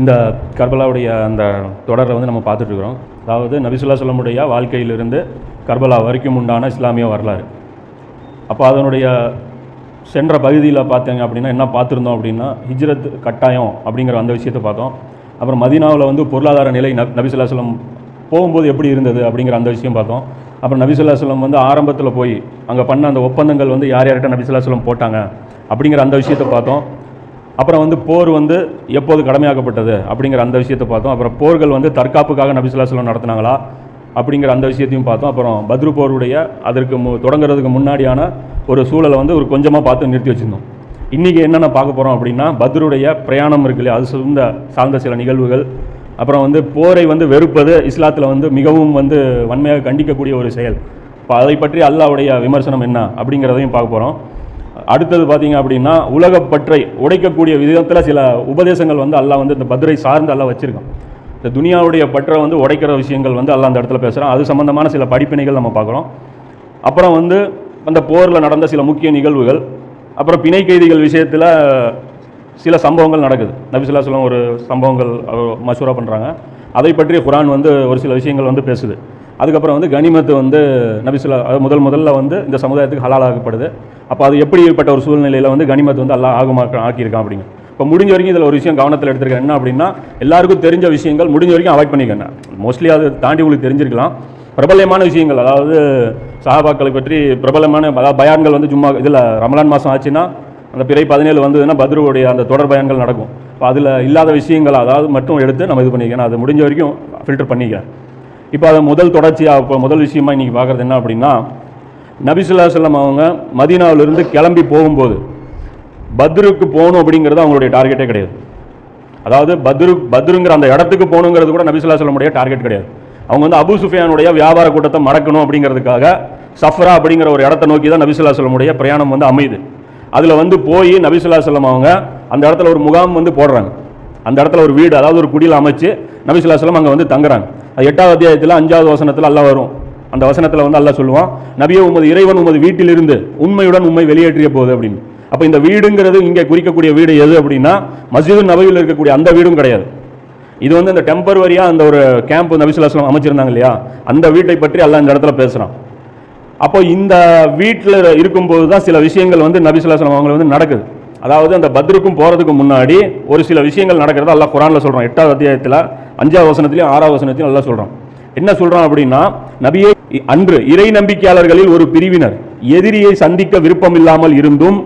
இந்த கர்பலாவுடைய அந்த தொடரை வந்து நம்ம பார்த்துட்ருக்குறோம். அதாவது நபிசுல்லா சொல்லமுடைய வாழ்க்கையிலிருந்து கர்பலா வரைக்கும் உண்டான இஸ்லாமிய வரலாறு. அப்போ அதனுடைய சென்ற பகுதியில் பார்த்தீங்க அப்படின்னா என்ன பார்த்துருந்தோம் அப்படின்னா ஹிஜ்ரத் கட்டாயம் அப்படிங்கிற அந்த விஷயத்தை பார்த்தோம். அப்புறம் மதீனாவில் வந்து பொருளாதார நிலை நப் நபிசுல்லா சொல்லம் போகும்போது எப்படி இருந்தது அப்படிங்கிற அந்த விஷயம் பார்த்தோம். அப்புறம் நபிசுல்லா சொல்லம் வந்து ஆரம்பத்தில் போய் அங்கே பண்ண அந்த ஒப்பந்தங்கள் வந்து யார் யார்கிட்ட நபிசுல்லா சொல்லம் போட்டாங்க அப்படிங்கிற அந்த விஷயத்தை பார்த்தோம். அப்புறம் வந்து போர் வந்து எப்போது கடமையாக்கப்பட்டது அப்படிங்கிற அந்த விஷயத்தை பார்த்தோம். அப்புறம் போர்கள் வந்து தற்காப்புக்காக நபிசுல்லா நடத்தினாங்களா அப்படிங்கிற அந்த விஷயத்தையும் பார்த்தோம். அப்புறம் பத்ரு போருடைய அதற்கு மு தொடங்குறதுக்கு முன்னாடியான ஒரு சூழலை வந்து ஒரு கொஞ்சமாக பார்த்து நிறுத்தி வச்சுருந்தோம். இன்றைக்கி என்னென்ன பார்க்க போகிறோம் அப்படின்னா பத்ருடைய பிரயாணம் இருக்கு இல்லையா? அது சார்ந்த சார்ந்த சில நிகழ்வுகள். அப்புறம் வந்து போரை வந்து வெறுப்பது இஸ்லாத்தில் வந்து மிகவும் வந்து வன்மையாக கண்டிக்கக்கூடிய ஒரு செயல். இப்போ அதை பற்றி அல்லாவுடைய விமர்சனம் என்ன அப்படிங்கிறதையும் பார்க்க போகிறோம் அடுத்தது பார்த்தீங்க அப்படின்னா உலகப்பற்றை உடைக்கக்கூடிய விதத்தில் சில உபதேசங்கள் வந்து அல்லாஹ் வந்து இந்த பத்ரை சார்ந்து அல்லாஹ் வச்சுருக்கோம் இந்த துனியாவுடைய பற்றை வந்து உடைக்கிற விஷயங்கள் வந்து அல்லாஹ் அந்த இடத்துல பேசுகிறான் அது சம்மந்தமான சில படிப்பினைகள் நம்ம பார்க்குறோம். அப்புறம் வந்து அந்த போரில் நடந்த சில முக்கிய நிகழ்வுகள் அப்புறம் பிணை கைதிகள் விஷயத்தில் சில சம்பவங்கள் நடக்குது. நபிசுல்லா சொல்லம் ஒரு சம்பவங்கள் மசூரா பண்ணுறாங்க அதை பற்றி குரான் வந்து ஒரு சில விஷயங்கள் வந்து பேசுது. அதுக்கப்புறம் வந்து கனிமத்து வந்து நபிசுல்லா அது முதல் முதல்ல வந்து இந்த சமுதாயத்துக்கு ஹலாலாகப்படுது. அப்போ அது எப்படிப்பட்ட ஒரு சூழ்நிலையில் வந்து கனிமத்து வந்து அல்லாஹ் ஆகமாக ஆக்கியிருக்கான் அப்படிங்க. இப்போ முடிஞ்ச வரைக்கும் இதில் ஒரு விஷயம் கவனத்தில் எடுத்துருக்கேன் என்ன அப்படின்னா எல்லாருக்கும் தெரிஞ்ச விஷயங்கள் முடிஞ்ச வரைக்கும் அவாய்ட் பண்ணிக்கங்க. மோஸ்ட்லி அது தாண்டி உங்களுக்கு தெரிஞ்சிருக்கலாம். பிரபலமான விஷயங்கள் அதாவது சஹாபாக்களை பற்றி பிரபலமான அதாவது பயான்கள் வந்து சும்மா இதில் ரமலான் மாதம் ஆச்சுன்னா அந்த பிறை பதினேழு வந்ததுன்னா பத்ருவோடைய அந்த தொடர் பயன்கள் நடக்கும். இப்போ அதில் இல்லாத விஷயங்கள் அதாவது மட்டும் எடுத்து நம்ம இது பண்ணிக்கணும் அது முடிஞ்ச வரைக்கும் ஃபில்டர் பண்ணிக்கிறேன். இப்போ அதை முதல் தொடர்ச்சியாக இப்போ முதல் விஷயமா இன்றைக்கி பார்க்குறது என்ன அப்படின்னா நபிசுல்லா செல்லம் அவங்க மதீனாவிலிருந்து கிளம்பி போகும்போது பத்ருக்கு போகணும் அப்படிங்கிறது அவங்களுடைய டார்கெட்டே கிடையாது. அதாவது பத்ரு பத்ருங்கிற அந்த இடத்துக்கு போகணுங்கிறது கூட நபிசுல்லா செல்லமுடைய டார்கெட் கிடையாது. அவங்க வந்து அபு சுஃபியானுடைய வியாபார கூட்டத்தை மடக்கணும் அப்படிங்கிறதுக்காக சஃப்ரா அப்படிங்கிற ஒரு இடத்த நோக்கி தான் நபிசுல்லா செல்லமுடைய பிரயாணம் வந்து அமையுது. அதில் வந்து போய் நபிசுல்லா செல்லம் அவங்க அந்த இடத்துல ஒரு முகாம் வந்து போடுறாங்க. அந்த இடத்துல ஒரு வீடு அதாவது ஒரு குடியில் அமைச்சு நபிசுல்லா அங்கே வந்து தங்குறாங்க. அது எட்டாவது அத்தியாயத்தில் அஞ்சாவது வசனத்தில் அல்லா வரும். அந்த வசனத்தில் வந்து அல்லா சொல்லுவான் நபியை உமது இறைவன் உமது வீட்டிலிருந்து உண்மையுடன் உண்மை வெளியேற்றிய போகுது அப்படின்னு. அப்போ இந்த வீடுங்கிறது இங்கே குறிக்கக்கூடிய வீடு எது அப்படின்னா மஸ்ஜிது நபையில் இருக்கக்கூடிய அந்த வீடும் கிடையாது. இது வந்து இந்த டெம்பரவரியாக அந்த ஒரு கேம்ப் நபிசுல்லாஸ்லாம் அமைச்சிருந்தாங்க இல்லையா? அந்த வீட்டை பற்றி அல்லா இந்த இடத்துல பேசுகிறான் அப்போ இந்த வீட்டில் இருக்கும்போது தான் சில விஷயங்கள் வந்து நபிசுல்லாஸ்லாம் அவங்களை வந்து நடக்குது. அதாவது அந்த பத்ருக்கும் போகிறதுக்கு முன்னாடி ஒரு சில விஷயங்கள் நடக்கிறத அல்லா குரானில் சொல்கிறான் எட்டாவது அத்தியாயத்தில் அஞ்சாவது வசனத்திலையும் ஆறாவது வசனத்திலையும் நல்லா சொல்கிறான் என்ன சொல்கிறான் அப்படின்னா நபியை அன்று இறை நம்பிக்கையாளர்களில் ஒரு பிரிவினர் எதிரியை சந்திக்க விருப்பம் இல்லாமல் இருந்தும்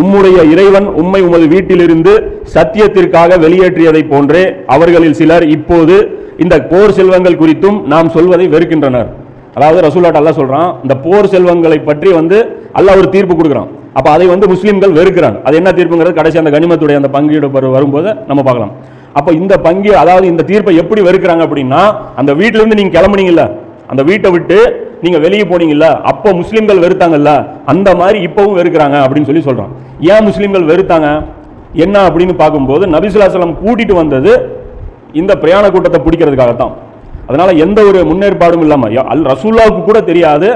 உம்முடைய இறைவன் உம்மை உமது வீட்டிலிருந்து சத்தியத்திற்காக வெளியேற்றியதை போன்றே அவர்களில் சிலர் இப்போது இந்த போர் செல்வங்கள் குறித்தும் நாம் சொல்வதை வெறுக்கின்றனர். அதாவது ரசூலாட் அல்லா சொல்கிறான் இந்த போர் செல்வங்களை பற்றி வந்து அல்லாஹ் ஒரு தீர்ப்பு கொடுக்குறான். அப்போ அதை வந்து முஸ்லீம்கள் வெறுக்கிறாங்க. அது என்ன தீர்ப்புங்கிறது கடைசி அந்த கனிமத்துடைய அந்த பங்கீடு வரும்போது நம்ம பார்க்கலாம். அப்போ இந்த பங்கி அதாவது இந்த தீர்ப்பை எப்படி வெறுக்கிறாங்க அப்படின்னா அந்த வீட்டிலேருந்து நீங்கள் கிளம்புனீங்கல்ல அந்த வீட்டை விட்டு நீங்கள் வெளியே போனீங்கல்ல அப்போ முஸ்லீம்கள் வெறுத்தாங்கல்ல அந்த மாதிரி இப்போவும் வெறுக்கிறாங்க அப்படின்னு சொல்லி சொல்கிறோம் ஏன் முஸ்லீம்கள் வெறுத்தாங்க? என்ன அப்படின்னு பார்க்கும்போது நபிசுல்லாசலம் கூட்டிட்டு வந்தது இந்த பிரயாண கூட்டத்தை பிடிக்கிறதுக்காகத்தான். அதனால எந்த ஒரு முன்னேற்பாடும் இல்லாமல் அல் ரசூல்லாவுக்கு கூட தெரியாது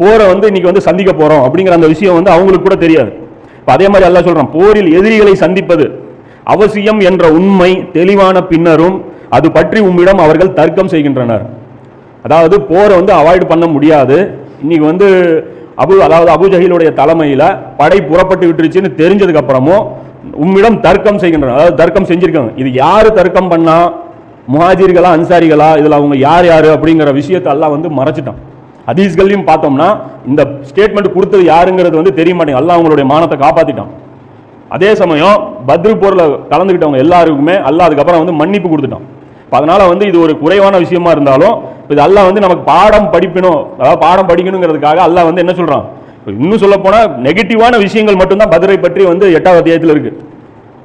போரை வந்து இன்னைக்கு வந்து சந்திக்க போறோம் அப்படிங்கிற அந்த விஷயம் வந்து அவங்களுக்கு கூட தெரியாது. இப்போ அதே மாதிரி எல்லாம் சொல்றான் போரில் எதிரிகளை சந்திப்பது அவசியம் என்ற உண்மை தெளிவான பின்னரும் அது பற்றி உம்மிடம் அவர்கள் தர்க்கம் செய்கின்றனர். அதாவது போரை வந்து அவாய்டு பண்ண முடியாது. இன்னைக்கு வந்து அபு அதாவது அபு தலைமையில் படை புறப்பட்டு விட்டுருச்சுன்னு தெரிஞ்சதுக்கு அப்புறமும் உம்மிடம் தர்க்கம் செய்கின்றனர். அதாவது தர்க்கம் செஞ்சிருக்காங்க. இது யார் தர்க்கம் பண்ணா? முஹாஜிர்களா அன்சாரிகளா? இதில் அவங்க யார் யார் அப்படிங்கிற விஷயத்தை எல்லாம் வந்து மறைச்சிட்டான். ஹதீஸ்கள்லையும் பார்த்தோம்னா இந்த ஸ்டேட்மெண்ட் கொடுத்தது யாருங்கிறது வந்து தெரிய மாட்டேங்குது. அல்லாஹ் அவங்களுடைய மானத்தை காப்பாற்றிட்டான் அதே சமயம் பத்ரு போரில் கலந்துக்கிட்டவங்க எல்லாருக்குமே அல்லாஹ் அதுக்கப்புறம் வந்து மன்னிப்பு கொடுத்துட்டான். இப்ப அதனால் வந்து இது ஒரு குறைவான விஷயமா இருந்தாலும் இப்போ இது அல்லாஹ் வந்து நமக்கு பாடம் படிக்கணும் அதாவது பாடம் படிக்கணுங்கிறதுக்காக அல்லாஹ் வந்து என்ன சொல்கிறான் இப்போ இன்னும் சொல்ல போனால் நெகட்டிவான விஷயங்கள் மட்டும்தான் பத்ரை பற்றி வந்து எட்டாவது அத்தியாயத்தில் இருக்குது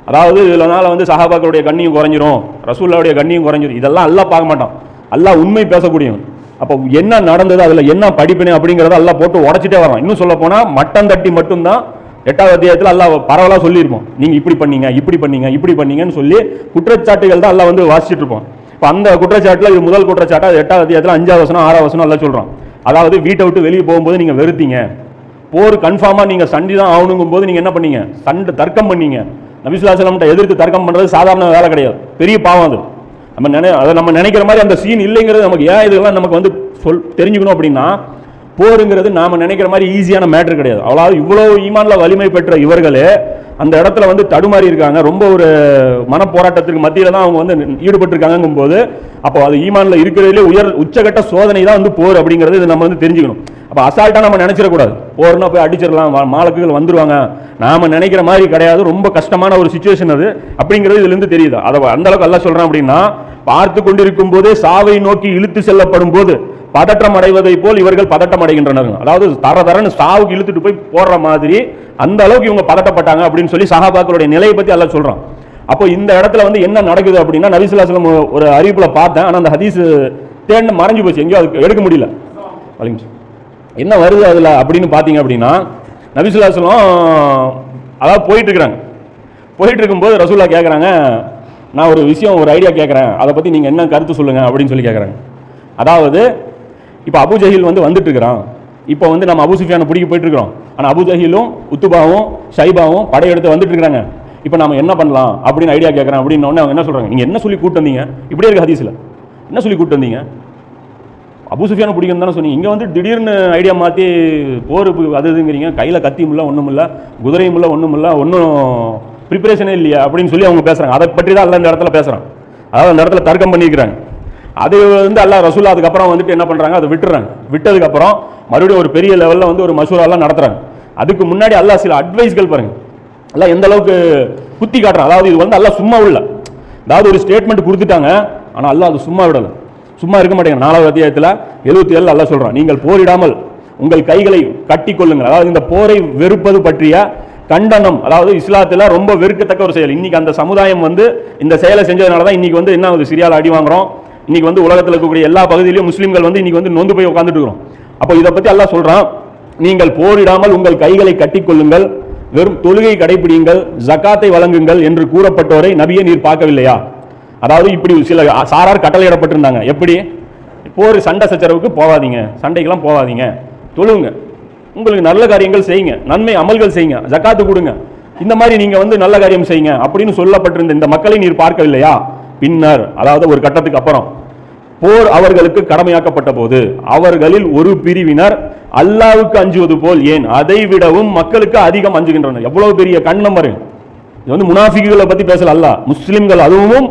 அதாவது இதனால் வந்து சஹாபாக்களுடைய கண்ணியும் குறைஞ்சிரும் ரசூல்லாவுடைய கண்ணியும் குறைஞ்சிரும். இதெல்லாம் அல்லாஹ் பார்க்க மாட்டான். அல்லாஹ் உண்மை பேசக்கூடியவன். அப்போ என்ன நடந்தது அதில் என்ன படிப்பினை அப்படிங்கிறத எல்லாம் போட்டு உடைச்சிட்டே வரோம் இன்னும் சொல்ல போனால் மட்டம் தட்டி மட்டும்தான் எட்டாவது அத்தியாயத்தில் எல்லாம் பரவலாக சொல்லியிருப்போம். நீங்கள் இப்படி பண்ணீங்க இப்படி பண்ணீங்க இப்படி பண்ணீங்கன்னு சொல்லி குற்றச்சாட்டுகள் தான் எல்லாம் வந்து வாசிச்சுட்டு இருப்போம் இப்போ அந்த குற்றச்சாட்டில் இது முதல் குற்றச்சாட்டா அது எட்டாவது அத்தியாயத்தில் அஞ்சாவது வசனம் ஆறாவது வசனம் எல்லாம் சொல்கிறோம் அதாவது வீட்டை விட்டு வெளியே போகும்போது நீங்கள் வெறுத்தீங்க. போர் கன்ஃபார்மாக நீங்கள் சண்டி தான் ஆகணுங்கும் போது நீங்கள் என்ன பண்ணீங்க? சண்டை தர்க்கம் பண்ணீங்க. நபிசுல்லாசலம்கிட்ட எதிர்த்து தர்க்கம் பண்ணுறது சாதாரண வேலை கிடையாது. பெரிய பாவம் அது. நம்ம நினை அதை நம்ம நினைக்கிற மாதிரி அந்த சீன் இல்லைங்கிறது நமக்கு ஏன் இதெல்லாம் நமக்கு வந்து சொல் தெரிஞ்சுக்கணும் அப்படின்னா போருங்கிறது நாம் நினைக்கிற மாதிரி ஈஸியான மேட்ரு கிடையாது. அவ்வளோ இவ்வளோ ஈமானில் வலிமை பெற்ற இவர்களே அந்த இடத்துல வந்து தடுமாறி இருக்காங்க. ரொம்ப ஒரு மன மத்தியில் தான் அவங்க வந்து ஈடுபட்டிருக்காங்கும் போது அப்போ அது ஈமானில் இருக்கிறதுலே உயர் உச்சகட்ட சோதனை தான் வந்து போர் அப்படிங்கிறது இது நம்ம வந்து தெரிஞ்சுக்கணும். அப்போ அசால்ட்டாக நம்ம நினைச்சிடக்கூடாது. போர்னா போய் அடிச்சிடலாம் மாலக்குகள் வந்துருவாங்க. நாம நினைக்கிற மாதிரி கிடையாது. ரொம்ப கஷ்டமான ஒரு சுச்சுவேஷன் அது. அப்படிங்கிறது இதுலேருந்து தெரியுது. அதை அந்த அளவுக்கு எல்லாம் சொல்கிறேன் அப்படின்னா பார்த்து கொண்டிருக்கும் போதே சாவை நோக்கி இழுத்து செல்லப்படும் போது பதற்றம் அடைவதை போல் இவர்கள் பதட்டம் அடைகின்றனர். அதாவது தர தரன்னு சாவுக்கு இழுத்துட்டு போய் போடுற மாதிரி அந்த அளவுக்கு இவங்க பதட்டப்பட்டாங்க அப்படின்னு சொல்லி சஹாபாக்களுடைய நிலையை பற்றி எல்லாம் சொல்கிறோம் அப்போ இந்த இடத்துல வந்து என்ன நடக்குது அப்படின்னா நபிசுல்லாஸ்லம் ஒரு அறிவிப்பில் பார்த்தேன். ஆனால் அந்த ஹதீஸ் தேர்ந்து மறைஞ்சு போச்சு. எங்கேயும் அதுக்கு எடுக்க முடியல. வலிங்க சார். என்ன வருது அதில் அப்படின்னு பார்த்தீங்க அப்படின்னா நபிசுல்லாஸ்லம் அதாவது போயிட்டுருக்குறாங்க போயிட்டு இருக்கும்போது ரசூல்லா கேட்குறாங்க நான் ஒரு விஷயம் ஒரு ஐடியா கேட்குறேன் அதை பற்றி நீங்கள் என்ன கருத்து சொல்லுங்கள் அப்படின்னு சொல்லி கேட்குறாங்க அதாவது இப்போ அபு ஜஹீல் வந்து வந்துட்டுருக்குறான் இப்போ வந்து நம்ம அபு சுஃபியானை பிடிக்க போயிட்டு இருக்கிறோம். ஆனால் அபு ஜஹீலும் உத்துபாவும் ஷைபாவும் படையெடுத்து வந்துட்டுருக்குறாங்க இப்போ நம்ம என்ன பண்ணலாம் அப்படின்னு ஐடியா கேட்குறேன் அப்படின்னு உடனே அவங்க என்ன சொல்கிறாங்க நீங்கள் என்ன சொல்லி கூட்டு வந்தீங்க? இப்படியே இருக்க ஹதீஸில். என்ன சொல்லி கூப்பிட்டு வந்தீங்க? அபு சுஃபியானை பிடிக்கும் தானே சொன்னீங்க. இங்கே வந்து திடீர்னு ஐடியா மாற்றி போர் பு- அது இதுங்கிறீங்க. கையில் கத்தியும் இல்லை ஒன்றும் இல்லை குதிரையும் இல்லை ஒன்றும் இல்லை ஒன்றும் ப்ரிப்பரேஷனே இல்லையா அப்படின்னு சொல்லி அவங்க பேசுகிறாங்க அதை பற்றி தான் எல்லாம் இந்த இடத்துல பேசுகிறாங்க அதாவது அந்த இடத்துல தர்க்கம் பண்ணியிருக்கிறாங்க. அது வந்து அல்லா ரசூல் அதுக்கப்புறம் வந்துட்டு என்ன பண்ணுறாங்க அதை விட்டுறாங்க. விட்டதுக்கப்புறம் மறுபடியும் ஒரு பெரிய லெவலில் வந்து ஒரு மசூராலாம் நடத்துகிறாங்க அதுக்கு முன்னாடி அல்லா சில அட்வைஸ்கள் பாருங்கள் எல்லாம் எந்த அளவுக்கு குத்தி காட்டுறான். அதாவது இது வந்து எல்லாம் சும்மா உள்ள. அதாவது ஒரு ஸ்டேட்மெண்ட் கொடுத்துட்டாங்க ஆனால் அல்லா அது சும்மா விடலை. சும்மா இருக்க மாட்டேங்க. நாலாவது அத்தியாயத்தில் எழுபத்தி ஏழு அல்லாஹ் சொல்கிறோம் நீங்கள் போரிடாமல் உங்கள் கைகளை கட்டி கொள்ளுங்கள். அதாவது இந்த போரை வெறுப்பது பற்றிய கண்டனம் அதாவது இஸ்லாத்தில் ரொம்ப வெறுக்கத்தக்க ஒரு செயல். இன்னைக்கு அந்த சமுதாயம் வந்து இந்த செயலை செஞ்சதுனால தான் இன்னைக்கு வந்து என்ன ஆகுது? சிரியாவில் அடி வாங்குறோம். இன்னைக்கு வந்து உலகத்தில் இருக்கக்கூடிய எல்லா பகுதியிலும் முஸ்லீம்கள் வந்து இன்னைக்கு வந்து நொந்து போய் உட்காந்துட்டு இருக்கிறோம். அப்போ இதை பற்றி எல்லாம் சொல்கிறான் நீங்கள் போரிடாமல் உங்கள் கைகளை கட்டிக்கொள்ளுங்கள் வெறும் தொழுகை கடைபிடியுங்கள் ஜக்காத்தை வழங்குங்கள் என்று கூறப்பட்டோரை நபியை நீர் பார்க்கவில்லையா? அதாவது இப்படி சில சாரார் கட்டளையிடப்பட்டிருந்தாங்க எப்படி? போர் சண்டை சச்சரவுக்கு போகாதீங்க. சண்டைக்கெல்லாம் போகாதீங்க. தொழுவுங்க. உங்களுக்கு நல்ல காரியங்கள் செய்யுங்க. நன்மை அமல்கள் செய்யுங்க. ஜக்காத்து கொடுங்க. இந்த மாதிரி நீங்கள் வந்து நல்ல காரியம் செய்யுங்க அப்படின்னு சொல்லப்பட்டிருந்த இந்த மக்களை நீர் பார்க்கவில்லையா? பின்னர் அதாவது ஒரு கட்டத்துக்கு அப்புறம். போர் அவர்களுக்கு கடமையாக்கப்பட்ட போது அவர்களில் ஒரு பிரிவினர் அல்லாவுக்கு அஞ்சுவது போல் ஏன்? அதை விடவும் மக்களுக்கு அதிகம் அஞ்சுகின்றனர். எவ்வளவு பெரிய கண் பாருங்க இது வந்து முனாஃபிகளை பத்தி பேசல அல்ல முஸ்லிம்கள் அதுவும்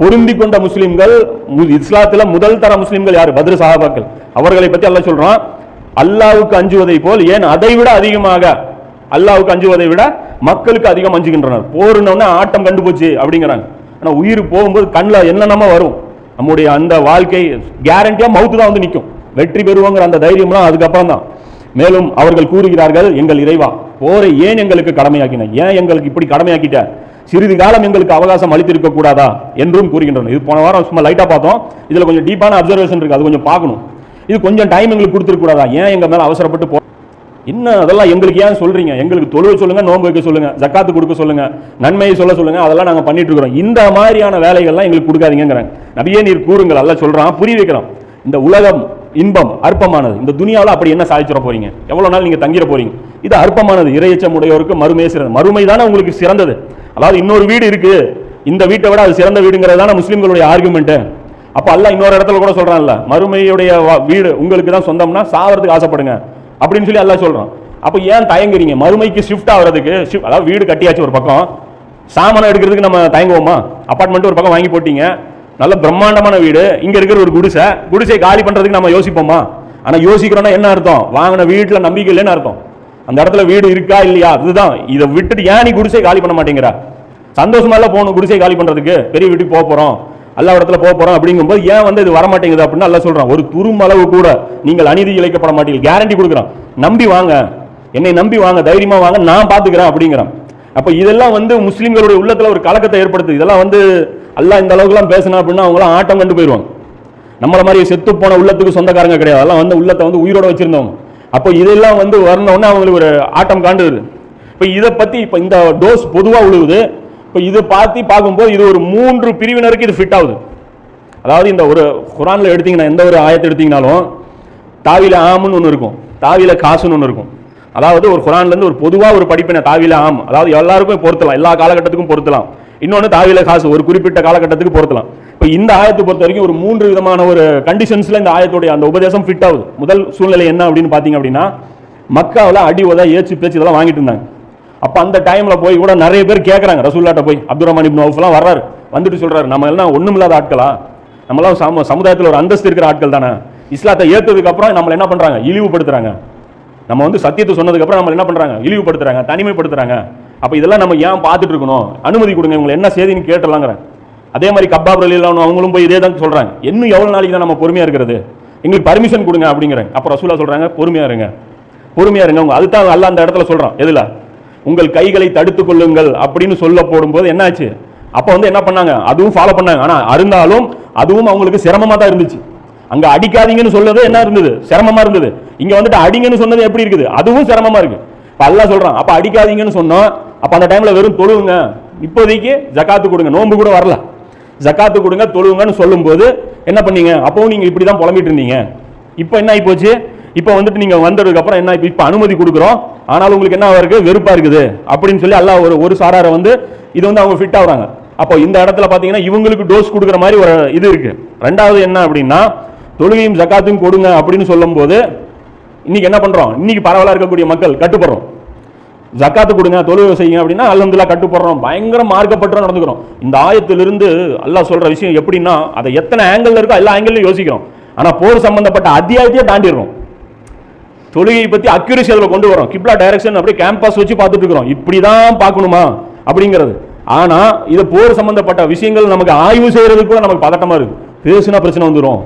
பொருந்தி கொண்ட முஸ்லிம்கள் மு- இஸ்லாத்துல முதல் தர முஸ்லிம்கள் யாரு? பத்ரு சஹாபாக்கள். அவர்களை பத்தி அல்லாஹ் சொல்றான் அல்லாவுக்கு அஞ்சுவதை போல் ஏன் அதை விட அதிகமாக அல்லாவுக்கு அஞ்சுவதை விட மக்களுக்கு அதிகம் அஞ்சுகின்றனர். போருன்னொன்னே ஆட்டம் கண்டு போச்சு அப்படிங்கிறாங்க. ஆனா உயிர் போகும்போது கண்ணில் என்னென்னமோ வரும். நம்முடைய அந்த வாழ்க்கை கேரண்டியா மவுத்து தான் வந்து நிற்கும் வெற்றி பெறுவோங்கிற அந்த தைரியம்லாம் அதுக்கப்புறம் தான். மேலும் அவர்கள் கூறுகிறார்கள் எங்கள் இறைவா போரை ஏன் எங்களுக்கு கடமையாக்கின? ஏன் எங்களுக்கு இப்படி கடமையாக்கிட்ட? சிறிது காலம் எங்களுக்கு அவகாசம் அளித்திருக்க கூடாதா என்றும் கூறுகின்றனர். இது போன வாரம் சும்மா லைட்டாக பார்த்தோம். இதில் கொஞ்சம் டீப்பான அப்சர்வேஷன் இருக்குது அது கொஞ்சம் பார்க்கணும். இது கொஞ்சம் டைம் எங்களுக்கு கொடுத்துருக்க கூடாதா? ஏன் எங்கள் மேலே அவசரப்பட்டு போ என்ன அதெல்லாம் எங்களுக்கு ஏன் சொல்கிறீங்க எங்களுக்கு தொழுவ சொல்லுங்கள் நோன்பு வைக்க சொல்லுங்கள் ஜக்காத்து கொடுக்க சொல்லுங்கள் நன்மையை சொல்ல சொல்லுங்கள் அதெல்லாம் நாங்கள் பண்ணிட்டு இருக்கிறோம். இந்த மாதிரியான வேலைகள்லாம் எங்களுக்கு கொடுக்காதீங்கிறாங்க நபியே நீர் கூறுங்கள். எல்லாம் சொல்கிறான் புரிய வைக்கிறோம் இந்த உலகம் இன்பம் அற்பமானது. இந்த துனியாவில் அப்படி என்ன சாதிச்சிட போறீங்க? எவ்வளோ நாள் நீங்கள் தங்கிட போறீங்க? இது அற்பமானது. இறையச்சம் உடையோருக்கு மறுமை சிறந்தது. மறுமை தானே உங்களுக்கு சிறந்தது. அதாவது இன்னொரு வீடு இருக்கு. இந்த வீட்டை விட அது சிறந்த வீடுங்கிறதான முஸ்லீம்களுடைய ஆர்குமெண்ட்டு அப்போ அல்ல இன்னொரு இடத்துல கூட சொல்கிறான்ல மறுமையுடைய வீடு உங்களுக்கு தான் சொந்தம்னா சாவறதுக்கு ஆசைப்படுங்க. அப்படின்னு சொல்லி எல்லாம் சொல்கிறான் அப்போ ஏன் தயங்குறீங்க? மறுமைக்கு ஷிஃப்ட் ஆகிறதுக்கு ஷிஃப்ட் அதாவது வீடு கட்டியாச்சு ஒரு பக்கம் சாமானம் எடுக்கிறதுக்கு நம்ம தயங்குவோமா? அப்பார்ட்மெண்ட் ஒரு பக்கம் வாங்கி போட்டீங்க நல்ல பிரம்மாண்டமான வீடு இங்கே இருக்கிற ஒரு குடிசை குடிசை காலி பண்ணுறதுக்கு நம்ம யோசிப்போமா? ஆனால் யோசிக்கிறோன்னா என்ன அர்த்தம்? வாங்கின வீட்டில் நம்பிக்கை இல்லைன்னு அர்த்தம். அந்த இடத்துல வீடு இருக்கா இல்லையா? அதுதான். இதை விட்டுட்டு ஏன் நீ குடிசை காலி பண்ண மாட்டேங்கிற? சந்தோஷமா எல்லாம் போகணும் குடிசை காலி பண்றதுக்கு? பெரிய வீட்டுக்கு போக போறோம். எல்லா இடத்துல போக போறோம் அப்படிங்கும்போது ஏன் வந்து இது வர மாட்டேங்குது அப்படின்னு நல்லா சொல்றான். ஒரு துருமளவு கூட நீங்கள் அநீதி இழைக்கப்பட மாட்டீங்க கேரண்டி கொடுக்குறான். நம்பி வாங்க. என்னை நம்பி வாங்க. தைரியமா வாங்க. நான் பாத்துக்கிறேன் அப்படிங்கிறான். அப்ப இதெல்லாம் வந்து முஸ்லீம்களுடைய உள்ளத்துல ஒரு கலக்கத்தை ஏற்படுத்து இதெல்லாம் வந்து எல்லாம் இந்த அளவுக்குலாம் பேசினா அப்படின்னா அவங்களாம் ஆட்டம் கண்டு போயிடுவாங்க. நம்மள மாதிரி செத்து போன உள்ளத்துக்கு சொந்தக்காரங்க கிடையாது. அதெல்லாம் வந்து உள்ளத்தை வந்து உயிரோட வச்சிருந்தவங்க. அப்போ இதெல்லாம் வந்து வரணும்னா அவங்களுக்கு ஒரு ஆட்டம் காண்டுது. இப்போ இதை பற்றி இப்போ இந்த டோஸ் பொதுவாக உழுவுது. இப்போ இதை பார்த்து பார்க்கும்போது இது ஒரு மூன்று பிரிவினருக்கு இது ஃபிட் ஆகுது. அதாவது இந்த ஒரு குரானில் எடுத்தீங்கன்னா எந்த ஒரு ஆயத்தை எடுத்தீங்கனாலும் தாவில ஆமுன்னு ஒன்று இருக்கும். தாவில காசுன்னு ஒன்று இருக்கும். அதாவது ஒரு குரான்லேருந்து ஒரு பொதுவாக ஒரு படிப்பினை தாவில ஆம். அதாவது எல்லாருக்கும் பொருத்தலாம். எல்லா காலகட்டத்துக்கும் பொருத்தலாம். இன்னொன்று தாவில காசு ஒரு குறிப்பிட்ட காலகட்டத்துக்கு பொருத்தலாம். இப்போ இந்த ஆயத்தை பொறுத்த வரைக்கும் ஒரு மூன்று விதமான ஒரு கண்டிஷன்ஸில் இந்த ஆயத்துடைய அந்த உபதேசம் ஃபிட் ஆகுது. முதல் சூழ்நிலை என்ன அப்படின்னு பார்த்தீங்க அப்படின்னா மக்காவில் அடி உதா ஏச்சு பேச்சு இதெல்லாம் வாங்கிட்டு இருந்தாங்க. அப்போ அந்த டைமில் போய் கூட நிறைய பேர் கேட்குறாங்க ரசூல்லாட்ட போய் அப்துல் ரஹ்மான் இப்னு அவுஃப்லாம் வர்றாரு. வந்துட்டு சொல்கிறாரு நம்ம எல்லாம் ஒண்ணுமில்லாத ஆட்களா? நம்மளாம் சம சமுதாயத்தில் ஒரு அந்தஸ்து இருக்கிற ஆட்கள் தானே? இஸ்லாத்தை ஏற்றதுக்கு அப்புறம் நம்மளை என்ன பண்ணுறாங்க இழிவுபடுத்துறாங்க. நம்ம வந்து சத்தியத்தை சொன்னதுக்கப்புறம் நம்மளை நம்ம என்ன பண்ணுறாங்க இழிவுபடுத்துறாங்க தனிமைப்படுத்துறாங்க. அப்போ இதெல்லாம் நம்ம ஏன் பார்த்துட்டு இருக்கணும்? அனுமதி கொடுங்க இவங்களை என்ன செய்தின்னு கேட்டலாங்கிறேன் அதே மாதிரி கப்பாப் ரலிலான அவங்களும் போய் இதே தான் சொல்கிறாங்க இன்னும் எவ்வளோ நாளைக்கு தான் நம்ம பொறுமையாக இருக்கிறது? எங்களுக்கு பர்மிஷன் கொடுங்க அப்படிங்கிறாங்க அப்புறம் ரசூலா சொல்கிறாங்க பொறுமையாக இருங்க. பொறுமையாக இருங்க. அவங்க அதுதான் அல்ல அந்த இடத்துல சொல்கிறோம் எதில்? உங்கள் கைகளை தடுத்துக் கொள்ளுங்கள் அப்படின்னு சொல்ல போடும்போது என்னாச்சு? அப்போ வந்து என்ன பண்ணாங்க? அதுவும் ஃபாலோ பண்ணாங்க. ஆனால் இருந்தாலும் அதுவும் அவங்களுக்கு சிரமமாக தான் இருந்துச்சு. அங்கே அடிக்காதீங்கன்னு சொல்றது என்ன இருந்தது? சிரமமாக இருந்தது. இங்கே வந்துட்டு அடிங்கன்னு சொன்னது எப்படி இருக்குது? அதுவும் சிரமமாக இருக்குது இப்போ எல்லாம் சொல்கிறான் அப்போ அடிக்காதீங்கன்னு சொன்னோம். அப்போ அந்த டைமில் வெறும் தொழுவுங்க. இப்போதைக்கு ஜக்காத்து கொடுங்க. நோன்பு கூட வரல. ஜக்காத்து கொடுங்க தொழுவுங்கன்னு சொல்லும்போது என்ன பண்ணீங்க? அப்பவும் நீங்கள் இப்படி தான் புலம்பிட்டு இருந்தீங்க. இப்போ என்ன ஆகி போச்சு இப்போ வந்துட்டு நீங்கள் வந்ததுக்கப்புறம் என்ன இப்போ அனுமதி கொடுக்குறோம். ஆனாலும் உங்களுக்கு என்ன இருக்குது வெறுப்பாக இருக்குது. அப்படின்னு சொல்லி அல்லாஹ் ஒரு ஒரு சாராரை வந்து இது வந்து அவங்க ஃபிட் ஆகுறாங்க. அப்போ இந்த இடத்துல பார்த்தீங்கன்னா இவங்களுக்கு டோஸ் கொடுக்குற மாதிரி ஒரு இது இருக்குது ரெண்டாவது என்ன அப்படின்னா தொழுகையும் ஜக்காத்தையும் கொடுங்க அப்படின்னு சொல்லும்போது இன்றைக்கி என்ன பண்ணுறோம் இன்னைக்கு பரவலாக இருக்கக்கூடிய மக்கள் கட்டுப்படுறோம். ஜக்காத்து கொடுங்க தொழுவை செய்யுங்க அப்படின்னா அல்ஹம்துலில்லாஹ் கட்டுப்படுறோம். பயங்கர மார்க்கப்பட்டு நடந்துக்கிறோம். இந்த ஆயத்திலிருந்து அல்லாஹ் சொல்ற விஷயம் எப்படின்னா அதை எத்தனை ஆங்கிள் இருக்கோ எல்லா ஆங்கிள்லையும் யோசிக்கிறோம். ஆனால் போர் சம்பந்தப்பட்ட அத்தியாயத்தையே தாண்டிடுறோம். தொழுகையை பற்றி அக்யூரிசி அதில் கொண்டு வரோம் கிப்லா டைரக்ஷன் அப்படியே கேம்பஸ் வச்சு பார்த்துட்டு இருக்கிறோம். இப்படி தான் பார்க்கணுமா? அப்படிங்கிறது. ஆனால் இது போர் சம்பந்தப்பட்ட விஷயங்கள் நமக்கு ஆய்வு செய்கிறது கூட நமக்கு பதட்டமாக இருக்குது பேசுனா பிரச்சனை வந்துடும்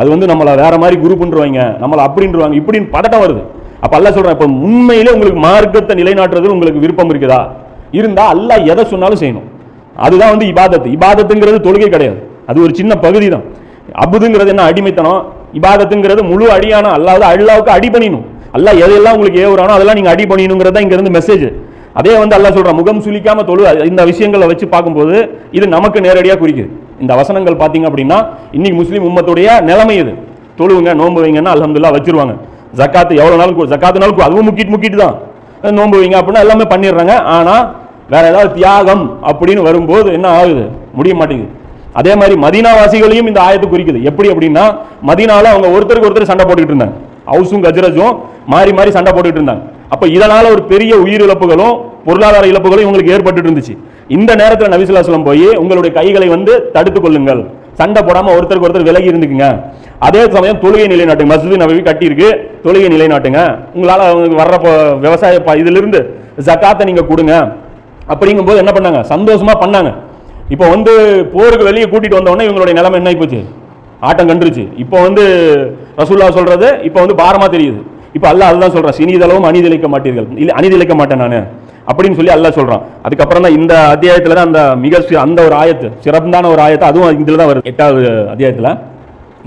அது வந்து நம்மளை வேற மாதிரி குரூப்ன்றவாங்க நம்மளை அப்படின்றவாங்க. இப்படின்னு பதட்டம் வருது. அப்ப அல்லா சொல்றேன் இப்ப உண்மையிலே உங்களுக்கு மார்க்கத்தை நிலைநாட்டுறது உங்களுக்கு விருப்பம் இருக்குதா? இருந்தா அல்லாஹ் எதை சொன்னாலும் செய்யணும். அதுதான் வந்து இபாதத்து இபாதத்துங்கிறது தொழுகை கிடையாது. அது ஒரு சின்ன பகுதி தான் அபுதுங்கிறது என்ன அடிமைத்தனம்? இபாதத்துங்கிறது முழு அடியான அல்லாவது அல்லாவுக்கு அடி பண்ணிடணும். அல்லா எதையெல்லாம் உங்களுக்கு ஏவுறானோ அதெல்லாம் நீங்க அடி பண்ணிடணுங்கிறது தான் மெசேஜ் அதே வந்து அல்லா சொல்றான் முகம் சுளிக்காம தொழு. இந்த விஷயங்களை வச்சு பார்க்கும்போது இது நமக்கு நேரடியாக குறிக்குது. இந்த வசனங்கள் பார்த்தீங்க அப்படின்னா இன்னைக்கு முஸ்லீம் உம்மத்துடைய நிலைமை இது. தொழுவுங்க நோன்பு வைங்கன்னா அல்ஹம்துலில்லாஹ் வச்சிருவாங்க. ஜக்காத்து எவ்வளோ நாளும் ஜக்காத்துனாலும் அதுவும் முக்கிட்டு முக்கிட்டு தான். நோம்புவீங்க நோன்பு வைங்க அப்படின்னா எல்லாமே பண்ணிடுறாங்க. ஆனால் வேற ஏதாவது தியாகம் அப்படின்னு வரும்போது என்ன ஆகுது? முடிய மாட்டேங்குது. அதே மாதிரி மதினாவாசிகளையும் இந்த ஆயத்தை குறிக்குது. எப்படி அப்படின்னா மதினால அவங்க ஒருத்தருக்கு ஒருத்தர் சண்டை போட்டுக்கிட்டு இருந்தாங்க. ஹவுஸும் கஜ்ரஜும் மாறி மாறி சண்டை போட்டுக்கிட்டு இருந்தாங்க. அப்போ இதனால ஒரு பெரிய உயிரிழப்புகளும் பொருளாதார இழப்புகளும் இவங்களுக்கு ஏற்பட்டுட்டு இருந்துச்சு. இந்த நேரத்தில் நபிசுல்லாஸ்லம் போய் உங்களுடைய கைகளை வந்து தடுத்துக் கொள்ளுங்கள். சண்டை போடாமல் ஒருத்தருக்கு ஒருத்தர் விலகி இருந்துக்குங்க. அதே சமயம் தொழுகை நிலைநாட்டுங்க. மசூதி நபவி கட்டியிருக்கு. தொழுகை நிலைநாட்டுங்க. உங்களால் அவங்களுக்கு வர்ற விவசாய ப- இதிலிருந்து ஜக்காத்தை நீங்கள் கொடுங்க. அப்படிங்கும்போது என்ன பண்ணாங்க? சந்தோஷமா பண்ணாங்க. இப்போ வந்து போருக்கு வெளியே கூட்டிட்டு வந்த இவங்களுடைய நிலைமை என்ன ஆகிப்போச்சு போச்சு ஆட்டம் கண்டுருச்சு. இப்போ வந்து ரசூல்லா சொல்றது இப்போ வந்து பாரமா தெரியுது. இப்போ அல்ல அதுதான் சொல்றான். சினிதளவும் அநீதிழைக்க மாட்டீர்கள். இல்லை அநீதிழைக்க மாட்டேன் நான். அப்படின்னு சொல்லி அல்லா சொல்றான். அதுக்கப்புறம் தான் இந்த அத்தியாயத்தில் தான் அந்த மிக அந்த ஒரு ஆயத்து சிறப்பான ஒரு ஆயத்தை அதுவும் இதில் தான் வருது. எட்டாவது அத்தியாயத்தில்.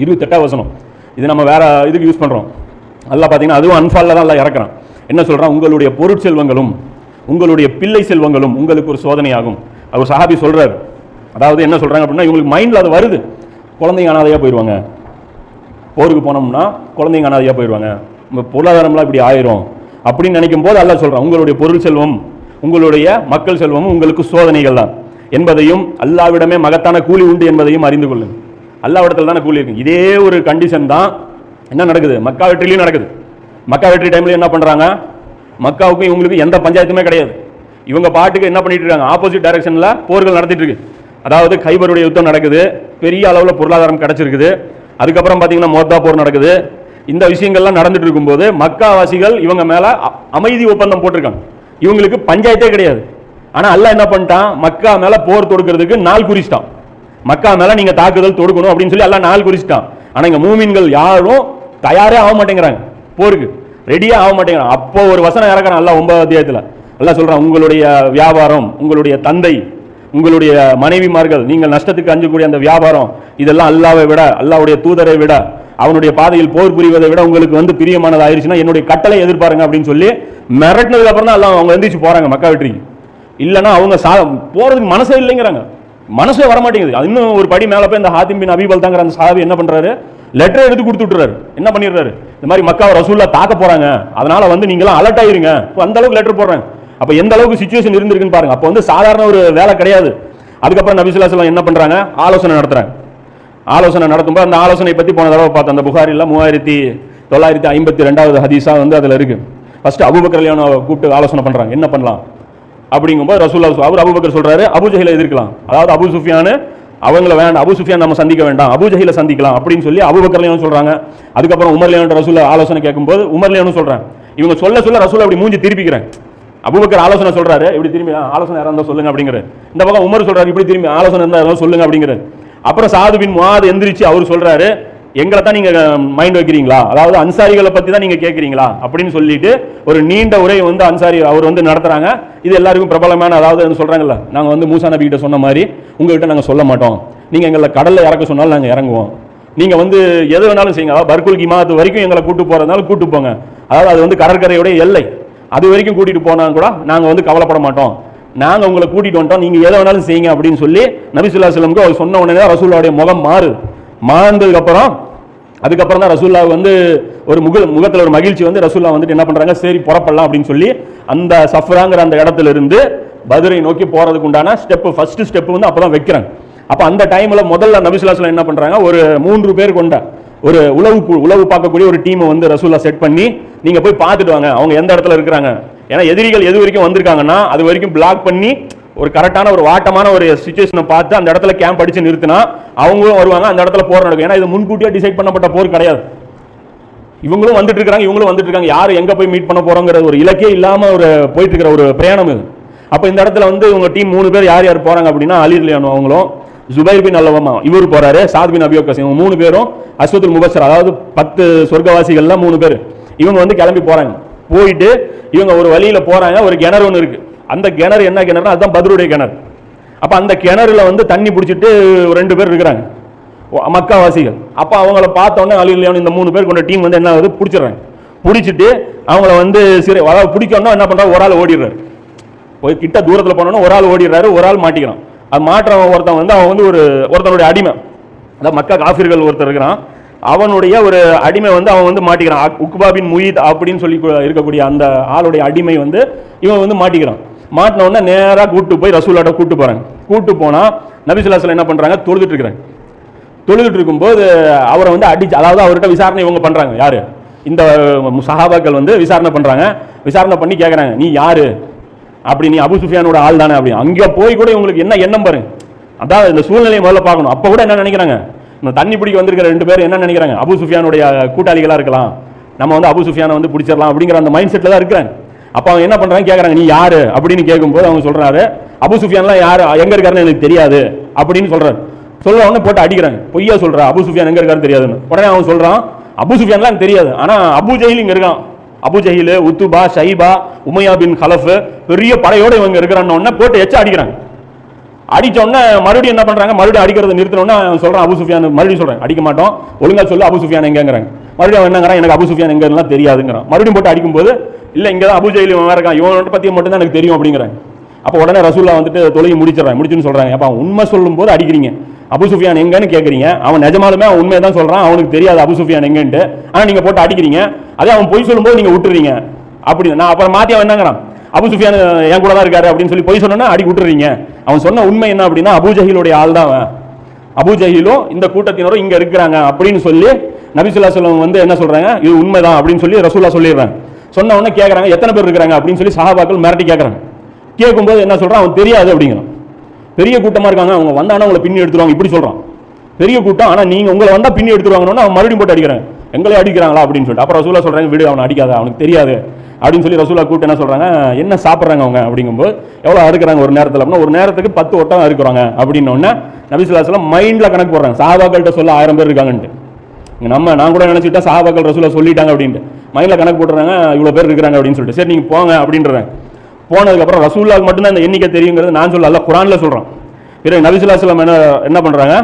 இருபத்தெட்டாவது வசனம். இது நம்ம வேற இதுக்கு யூஸ் பண்ணுறோம் அல்லாஹ் பார்த்தீங்கன்னா அதுவும் அன்பாலில் தான் எல்லாம் இறக்குறான். என்ன சொல்கிறான் உங்களுடைய பொருட்செல்வங்களும் உங்களுடைய பிள்ளை செல்வங்களும் உங்களுக்கு ஒரு சோதனையாகும். அவர் சஹாபி சொல்கிறார் அதாவது என்ன சொல்கிறாங்க அப்படின்னா இவங்களுக்கு மைண்டில் அது வருது. குழந்தைங்க அனாதையாக போயிடுவாங்க போருக்கு போனோம்னா குழந்தைங்க அனாதையாக போயிடுவாங்க நம்ம பொருளாதாரம்லாம் இப்படி ஆயிரும். அப்படின்னு நினைக்கும் போது அல்லாஹ் சொல்கிறான் உங்களுடைய பொருள் செல்வம் உங்களுடைய மக்கள் செல்வமும் உங்களுக்கு சோதனைகள் தான். என்பதையும் அல்லாவிடமே மகத்தான கூலி உண்டு என்பதையும் அறிந்து அல்லா இடத்துல தானே கூலி இருக்கு. இதே ஒரு கண்டிஷன் தான் என்ன நடக்குது? மக்கா வெற்றிலையும் நடக்குது. மக்கா வெற்றி டைம்ல என்ன பண்றாங்க? மக்காவுக்கும் இவங்களுக்கும் எந்த பஞ்சாயத்துமே கிடையாது. இவங்க பாட்டுக்கு என்ன பண்ணிட்டு இருக்காங்க? ஆப்போசிட் டைரக்ஷன்ல போர்கள் நடத்திட்டு இருக்கு. அதாவது கைபருடைய யுத்தம் நடக்குது. பெரிய அளவில் பொருளாதாரம் கிடைச்சிருக்குது. அதுக்கப்புறம் பார்த்தீங்கன்னா மோர்தா போர் நடக்குது. இந்த விஷயங்கள்லாம் நடந்துட்டு இருக்கும்போது மக்காவாசிகள் இவங்க மேலே அமைதி ஒப்பந்தம் போட்டிருக்காங்க. இவங்களுக்கு பஞ்சாயத்தே கிடையாது. ஆனால் அல்லாஹ் என்ன பண்ணிட்டான்? மக்கா மேலே போர் தொடுக்கிறதுக்கு நாள் குறிச்சிட்டான். மக்கா மேல நீங்க தாக்குதல் தொடுக்கணும் அப்படின்னு சொல்லி எல்லாம் நாள் குறிச்சிட்டான். ஆனா இங்க மூமின்கள் யாரும் தயாரே ஆக மாட்டேங்கிறாங்க. போருக்கு. ரெடியே ஆக மாட்டேங்கிறாங்க. அப்போ ஒரு வசனம் இறக்குறான் எல்லாம் ஒன்பது அத்தியாயத்தில். எல்லாம் சொல்றான் உங்களுடைய வியாபாரம் உங்களுடைய தந்தை உங்களுடைய மனைவிமார்கள் நீங்கள் நஷ்டத்துக்கு அஞ்சக்கூடிய அந்த வியாபாரம் இதெல்லாம் அல்லாவை விட அல்லாவுடைய தூதரை விட அவனுடைய பாதையில் போர் புரிவதை விட உங்களுக்கு வந்து பிரியமானது ஆயிடுச்சுன்னா என்னுடைய கட்டளை எதிர்பாருங்க அப்படின்னு சொல்லி மிரட்டினதுக்கு அப்புறம் தான் எல்லாம் அவங்க எந்திரிச்சு போறாங்க மக்கா வெற்றிக்கு. இல்லைன்னா அவங்க சா போறதுக்கு மனசே இல்லைங்கிறாங்க. மனசே வர மாட்டேங்குது அது இன்னும் ஒரு படி மேலே போய் இந்த ஹாத்திம் பின் அபிபல் தாங்கிற அந்த சாவி என்ன பண்றாரு? லெட்டர் எடுத்து கொடுத்து என்ன பண்ணிடுறாரு? இந்த மாதிரி மக்காவை ரசூல்லா தாக்க போறாங்க. அதனால வந்து நீங்களாம் அலர்ட் ஆயிருங்க. இப்போ அந்த அளவுக்கு லெட்டர் போடுறாங்க அப்போ எந்த அளவுக்கு சுச்சுவேஷன் இருந்திருக்குன்னு பாருங்க. அப்போ வந்து சாதாரண ஒரு வேலை கிடையாது. அதுக்கப்புறம் நபிசுல்லாஸ்லாம் என்ன பண்ணுறாங்க ஆலோசனை நடத்துகிறாங்க ஆலோசனை நடத்தும்போது அந்த ஆலோசனை பற்றி போன தடவை பார்த்தோம் அந்த புகாரில் மூவாயிரத்தி தொள்ளாயிரத்தி ஐம்பத்தி ரெண்டாவது ஹதீஸாக வந்து அதில் இருக்குது ஃபஸ்ட்டு அபுபக்கர் கல்யாணம் கூப்பிட்டு ஆலோசனை பண்ணுறாங்க என்ன பண்ணலாம்? அப்படிங்கும்போது ரசூல்லா அவர் அபுபக்கர் சொல்கிறாரு அபுஜஹில எதிர்க்கலாம். அதாவது அபு சுஃபியானு அவங்கள வேண்டாம் அபு சுஃபியான் நம்ம சந்திக்க வேண்டாம் அபுஜஹில சந்திக்கலாம் அப்படின்னு சொல்லி அபுபக்கர்லையும் சொல்கிறாங்க அதுக்கப்புறம் உமர்லையும் ரசூல்லா ஆலோசனை கேட்கும்போது உமர்லையும் சொல்கிறேன் இவங்க சொல்ல சொல்ல ரசூல அப்படி மூஞ்சி திருப்பிக்கிறேன். அபுபக்கர் ஆலோசனை சொல்கிறாரு இப்படி திரும்பி "ஆ, ஆலோசனை யாரா இருந்தால் சொல்லுங்க அப்படிங்கிற இந்த பக்கம் உமர் சொல்கிறாரு இப்படி திரும்பி ஆலோசனை இருந்தால் சொல்லுங்க அப்படிங்கிற அப்புறம் சாது பின் முஆத் எந்திரிச்சு அவர் சொல்கிறாரு எங்களை தான் நீங்க மைண்ட் வைக்கிறீங்களா? அதாவது அன்சாரிகளை பத்தி தான் நீங்க கேட்குறீங்களா அப்படின்னு சொல்லிட்டு ஒரு நீண்ட உரை வந்து அன்சாரி அவர் வந்து நடத்துறாங்க. இது எல்லாருக்கும் பிரபலமான அதாவது வந்து சொல்றாங்கல்ல நாங்க வந்து மூசா நபி கிட்ட சொன்ன மாதிரி உங்ககிட்ட நாங்க சொல்ல மாட்டோம். நீங்க எங்களை கடல்ல இறக்க சொன்னாலும் நாங்க இறங்குவோம். நீங்க வந்து எது வேணாலும் செய்யுங்க. அதாவது பர்குல் கிமாத்து வரைக்கும் எங்களை கூட்டு போறதுனால கூட்டு போங்க. அதாவது அது வந்து கடற்கரையுடைய எல்லை. அது வரைக்கும் கூட்டிட்டு போனா கூட நாங்க வந்து கவலைப்பட மாட்டோம். நாங்க உங்களை கூட்டிட்டு வந்துட்டோம். நீங்க எதை வேணாலும் செய்யுங்க அப்படின்னு சொல்லி நபிசுல்லா செல்லமுக்கு அவர் சொன்ன உடனே தான் முகம் மாறு. மாந்ததுக்கு அப்புறம் அதுக்கப்புறம் தான் ரசூல்லா வந்து ஒரு முக முகத்தில் ஒரு மகிழ்ச்சி வந்து ரசூல்லா வந்துட்டு என்ன பண்ணுறாங்க சரி புறப்படலாம் அப்படின்னு சொல்லி அந்த சஃப்ராங்கிற அந்த இடத்துல இருந்து பதுரை நோக்கி போகிறதுக்கு உண்டான ஸ்டெப்பு ஃபஸ்ட்டு ஸ்டெப்பு வந்து அப்பதான் வைக்கிறாங்க. அப்போ அந்த டைமில் முதல்ல நபிசுல்லாஸ்லாம் என்ன பண்ணுறாங்க ஒரு மூன்று பேர் கொண்ட ஒரு உளவு உளவு பார்க்கக்கூடிய ஒரு டீமை வந்து ரசூல்லா செட் பண்ணி நீங்கள் போய் பார்த்துட்டு வாங்க அவங்க எந்த இடத்துல இருக்கிறாங்க. ஏன்னா எதிரிகள் எது வரைக்கும் வந்திருக்காங்கன்னா அது வரைக்கும் பிளாக் பண்ணி ஒரு கரெக்டான ஒரு வாட்டமான ஒரு சுச்சுவேஷனை பார்த்து அந்த இடத்துல கேம்ப் அடிச்சு நிறுத்தினா அவங்களும் வருவாங்க அந்த இடத்துல போர் நடக்கும். ஏன்னா இது முன்கூட்டியே டிசைட் பண்ணப்பட்ட போர் கிடையாது. இவங்களும் வந்துட்டு இருக்காங்க இவங்களும் வந்துட்டு இருக்காங்க. யார் எங்கே போய் மீட் பண்ண போறோங்கிற ஒரு இலக்கே இல்லாமல் ஒரு போயிட்டு இருக்கிற ஒரு பிரயாணம் இது. அப்போ இந்த இடத்துல வந்து இவங்க டீம் மூணு பேர் யார் யார் போறாங்க அப்படின்னா அலி ரலியானு அவங்களும் ஜுபைர் பின் அல்லவமா இவர் போறாரு சாத் பின் அபியோகஸ் இவங்க மூணு பேரும் அஸ்வத்துல் முபஸ்ஸர் அதாவது பத்து சொர்க்கவாசிகள்லாம் மூணு பேர். இவங்க வந்து கிளம்பி போறாங்க. போயிட்டு இவங்க ஒரு வழியில் போறாங்க ஒரு கிணறு ஒன்று இருக்கு. அந்த கிணறு என்ன கிணறுனா அதுதான் பதிலுடைய கிணறு. அப்போ அந்த கிணறுல வந்து தண்ணி பிடிச்சிட்டு ரெண்டு பேர் இருக்கிறாங்க. மக்காவாசிகள். அப்போ அவங்கள பார்த்தோன்னே உடனே அலி இந்த மூணு பேர் கொண்ட டீம் வந்து என்ன ஆகுது? பிடிச்சிடுறாங்க. பிடிச்சிட்டு அவங்கள வந்து சிறை அதாவது பிடிக்கணும்னா என்ன பண்ணுறாங்க ஒரு ஆள் ஓடிடுறாரு. போய் கிட்ட தூரத்தில் போனோன்னா ஒரு ஆள் ஓடிடுறாரு ஒரு ஆள் மாட்டிக்கிறான். அது மாற்றவன் ஒருத்தன் வந்து அவன் வந்து ஒரு ஒருத்தனுடைய அடிமை. அதாவது மக்கா காஃபிர்கள் ஒருத்தர் இருக்கிறான். அவனுடைய ஒரு அடிமை வந்து அவன் வந்து மாட்டிக்கிறான். உக்பாபின் உக்பா முயீத் அப்படின்னு சொல்லி இருக்கக்கூடிய அந்த ஆளுடைய அடிமை வந்து இவன் வந்து மாட்டிக்கிறான். மாட்டின உடனே நேராக கூட்டு போய் ரசூலாட்ட கூட்டு போகிறாங்க கூட்டு போனால் நபிசுல்லாஸ்ல என்ன பண்ணுறாங்க தொழுதுட்டு இருக்கிறாங்க. தொழுதுட்டு இருக்கும்போது அவரை வந்து அடிச்சு அதாவது அவர்கிட்ட விசாரணை இவங்க பண்ணுறாங்க யார்? இந்த சஹாபாக்கள் வந்து விசாரணை பண்ணுறாங்க விசாரணை பண்ணி கேட்குறாங்க நீ யார்? அப்படி நீ அபு சுஃபியானோட ஆள் தானே அப்படி. அங்கே போய் கூட இவங்களுக்கு என்ன எண்ணம் பாருங்க அதான் இந்த சூழ்நிலையை முதல்ல பார்க்கணும். அப்போ கூட என்ன நினைக்கிறாங்க? இந்த தண்ணி பிடிக்க வந்திருக்கிற ரெண்டு பேரும் என்ன நினைக்கிறாங்க? அபு சுஃபியானுடைய கூட்டாளிகளாக இருக்கலாம். நம்ம வந்து அபு சுஃபியானை வந்து பிடிச்சிடலாம் அப்படிங்கிற அந்த மைண்ட் செட்டில் தான் இருக்கிறாங்க அப்போ அவங்க என்ன பண்ணுறாங்க கேட்குறாங்க நீ யாரு? அப்படின்னு கேட்கும்போது அவங்க சொல்கிறாரு அபு சுஃபியான்லாம் யார்? எங்கே இருக்காருன்னு எனக்கு தெரியாது. அப்படின்னு சொல்கிறார் சொல்கிறவங்க போட்டு அடிக்கிறாங்க. பொய்யா சொல்கிறா அபு சுஃபியான் எங்கே இருக்காருன்னு தெரியாதுன்னு. உடனே அவன் சொல்கிறான் அபு சுஃபியான்லாம் எனக்கு தெரியாது. ஆனால் அபு ஜெயில் இங்கே இருக்கான். Abu ஜஹில் Utbah Shaybah Umayyah bin Khalaf பெரிய படையோடு இவங்க இருக்கிறான்னு போட்டு எச்சா அடிக்கிறாங்க. அடிச்ச உடனே மறுபடியும் என்ன பண்ணுறாங்க மறுபடியும் அடிக்கிறத நிறுத்தின உடனே அபு சுஃபியான் மறுபடியும் சொல்கிறேன் அடிக்க மாட்டோம். ஒழுங்கா சொல்லு அபு சுஃபியான் எங்கேங்கிறாங்க? மறுபடியும் என்னங்கிறான் எனக்கு அபு சுஃபியான் எங்கலாம் தெரியாதுங்கிறான். மறுபடியும் போட்டு அடிக்கும்போது இல்லை இங்கே தான் அபு ஜெயில் இவன் இருக்கான். இவன் பற்றி மட்டும் தான் எனக்கு தெரியும் அப்படிங்கிறாங்க. அப்போ உடனே ரசூல்லா வந்துட்டு தொலைவி முடிச்சிடறாங்க. முடிச்சுன்னு சொல்கிறாங்க அப்போ உண்மை சொல்லும்போது அடிக்கிறீங்க. அபு சுஃபியான் எங்கன்னு கேட்குறீங்க அவன் நிஜமாலுமே அவன் உண்மையை தான் சொல்கிறான் அவனுக்கு தெரியாது அபு சுஃபியான் எங்கன்ட்டு. ஆனால் நீங்கள் போட்டு அடிக்கிறீங்க. அதே அவன் பொய் சொல்லும்போது நீங்கள் விட்டுறீங்க அப்படி நான் அப்புறம் மாத்தி அவன் என்னங்கிறான்? அபு சுஃபியான் என் கூட தான் இருக்காரு அப்படின்னு சொல்லி பொய் சொன்னா அடி விட்டுறீங்க. அவன் சொன்ன உண்மை என்ன அப்படின்னா அபுஜஹிலுடைய ஆள் தான் அவன். அபு இந்த கூட்டத்தினரும் இங்க இருக்கிறாங்க அப்படின்னு சொல்லி நபிசுல்லா சொல்லம் வந்து என்ன சொல்றாங்க? இது உண்மைதான் அப்படின்னு சொல்லி ரசூல்லா சொல்லிடுறாங்க சொன்ன உடனே கேக்குறாங்க எத்தனை பேர் இருக்கிறாங்க அப்படின்னு சொல்லி சஹாபாக்கள் மிரட்டி கேக்குறாங்க. கேட்கும்போது என்ன சொல்றான்? அவன் தெரியாது அப்படிங்கிறான். பெரிய கூட்டமா இருக்காங்க அவங்க வந்தானா உங்களை பின்னி எடுத்துருவாங்க இப்படி சொல்றான். பெரிய கூட்டம் ஆனா நீங்க உங்களை வந்தா பின்னி எடுத்துருவாங்கன்னு அவன் மறுபடியும் போட்டு அடிக்கிறாங்க. எங்களை அடிக்கிறாங்களா அப்படின்னு சொல்லிட்டு. அப்புறம் ரசூலா சொல்றாங்க வீடு அவனை அடிக்காத அவனுக்கு தெரியாது. அப்படின்னு சொல்லி ரசூலா கூப்பிட்டு என்ன சொல்கிறாங்க என்ன சாப்பிட்றாங்க அவங்க? அப்படிங்கும்போது எவ்வளோ அறுக்குறாங்க ஒரு நேரத்தில்? அப்படின்னா ஒரு நேரத்துக்கு பத்து ஒட்டம் அறுக்குறாங்க. அப்படின்னோடனே நபிசுல்லாஸ்லாம் மைண்டில் கணக்கு போடுறாங்க. சாபாக்கள்கிட்ட சொல்ல ஆயிரம் பேர் இருக்காங்கன்ட்டு. நம்ம நான் கூட நினைச்சிட்டா சாபாக்கள் ரசூலா சொல்லிட்டாங்க அப்படின்ட்டு. மைண்டில் கணக்கு போட்டுறாங்க இவ்வளோ பேர் இருக்கிறாங்க அப்படின்னு சொல்லிட்டு. சரி நீங்கள் போங்க அப்படின்றாங்க போனதுக்கப்புறம் ரசூல்லாவுக்கு மட்டும்தான் இந்த எண்ணிக்கை தெரியுங்கிறது நான் சொல்ல அல்ல சொல்கிறோம் சொல்றேன். பிறகு நபிசுல்லாஸ்லாம் என்ன என்ன பண்ணுறாங்க